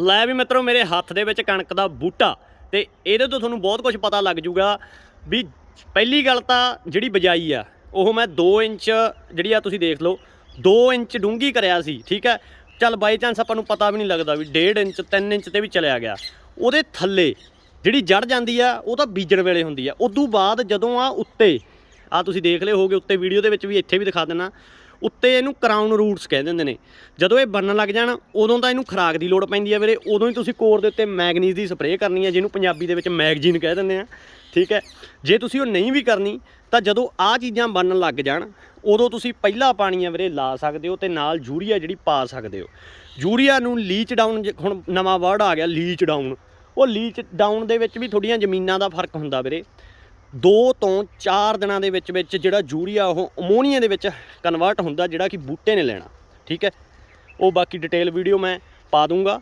ਲੈ ਵੀ ਮਿੱਤਰੋ, ਮੇਰੇ ਹੱਥ ਦੇ ਵਿੱਚ ਕਣਕ ਦਾ ਬੂਟਾ ਤੇ ਇਹਦੇ ਤੋਂ ਤੁਹਾਨੂੰ ਬਹੁਤ ਕੁਝ ਪਤਾ ਲੱਗ ਜੂਗਾ ਵੀ ਪਹਿਲੀ ਗੱਲ ਤਾਂ ਜਿਹੜੀ ਬਜਾਈ ਆ, ਉਹ ਮੈਂ 2 ਇੰਚ ਜਿਹੜੀ ਆ ਤੁਸੀਂ ਦੇਖ ਲਓ 2 ਇੰਚ ਡੂੰਗੀ ਕਰਿਆ ਸੀ, ਠੀਕ ਹੈ? ਚੱਲ ਬਾਈ ਚਾਂਸ ਆਪਾਂ ਨੂੰ ਪਤਾ ਵੀ ਨਹੀਂ ਲੱਗਦਾ ਵੀ 1.5 ਇੰਚ 3 ਇੰਚ ਤੇ ਵੀ ਚਲਿਆ ਗਿਆ। ਉਹਦੇ ਥੱਲੇ ਜਿਹੜੀ ਜੜ ਜਾਂਦੀ ਆ, ਉਹ ਤਾਂ ਬੀਜਣ ਵੇਲੇ ਹੁੰਦੀ ਆ। ਉਦੋਂ ਬਾਅਦ ਜਦੋਂ ਆ ਉੱਤੇ, ਆ ਤੁਸੀਂ ਦੇਖ ਲਏ ਹੋਗੇ ਉੱਤੇ ਵੀਡੀਓ ਦੇ ਵਿੱਚ ਵੀ ਇੱਥੇ ਵੀ ਦਿਖਾ ਦੇਣਾ ਉੱਤੇ ਇਹਨੂੰ ਕਰਾਊਨ ਰੂਟਸ ਕਹਿ ਦਿੰਦੇ ਨੇ। ਜਦੋਂ ਇਹ ਬਣਨ ਲੱਗ ਜਾਣ, ਉਦੋਂ ਤਾਂ ਇਹਨੂੰ ਖਰਾਕ ਦੀ ਲੋੜ ਪੈਂਦੀ ਹੈ ਵੀਰੇ। ਉਦੋਂ ਹੀ ਤੁਸੀਂ ਕੋਰ ਦੇ ਉੱਤੇ ਮੈਗਨੀਜ਼ ਦੀ ਸਪਰੇਅ ਕਰਨੀ ਹੈ ਜਿਹਨੂੰ ਪੰਜਾਬੀ ਦੇ ਵਿੱਚ ਮੈਗਜ਼ੀਨ ਕਹਿ ਦਿੰਦੇ ਆ। ਠੀਕ ਹੈ? ਜੇ ਤੁਸੀਂ ਉਹ ਨਹੀਂ ਵੀ ਕਰਨੀ, ਤਾਂ ਜਦੋਂ ਆ ਚੀਜ਼ਾਂ ਬਣਨ ਲੱਗ ਜਾਣ, ਉਦੋਂ ਤੁਸੀਂ ਪਹਿਲਾ ਪਾਣੀ ਆ ਵੀਰੇ ਲਾ ਸਕਦੇ ਹੋ ਤੇ ਨਾਲ ਯੂਰੀਆ ਜਿਹੜੀ ਪਾ ਸਕਦੇ ਹੋ। ਯੂਰੀਆ ਨੂੰ ਲੀਚ ਡਾਊਨ ਹੁਣ ਨਵਾਂ ਵਰਡ ਆ ਗਿਆ ਲੀਚ ਡਾਊਨ ਉਹ ਲੀਚ ਡਾਊਨ ਦੇ ਵਿੱਚ ਵੀ ਥੋੜੀਆਂ ਜ਼ਮੀਨਾਂ ਦਾ ਫ਼ਰਕ ਹੁੰਦਾ ਵੀਰੇ। 2 ਤੋਂ 4 ਦਿਨਾਂ ਦੇ ਵਿੱਚ ਵਿੱਚ ਜਿਹੜਾ ਯੂਰੀਆ ਉਹ ਅਮੋਨੀਆ ਦੇ ਵਿੱਚ ਕਨਵਰਟ ਹੁੰਦਾ ਜਿਹੜਾ ਕਿ ਬੂਟੇ ਨੇ ਲੈਣਾ। ਠੀਕ ਹੈ? ਉਹ ਬਾਕੀ ਡਿਟੇਲ ਵੀਡੀਓ ਮੈਂ ਪਾ ਦੂੰਗਾ।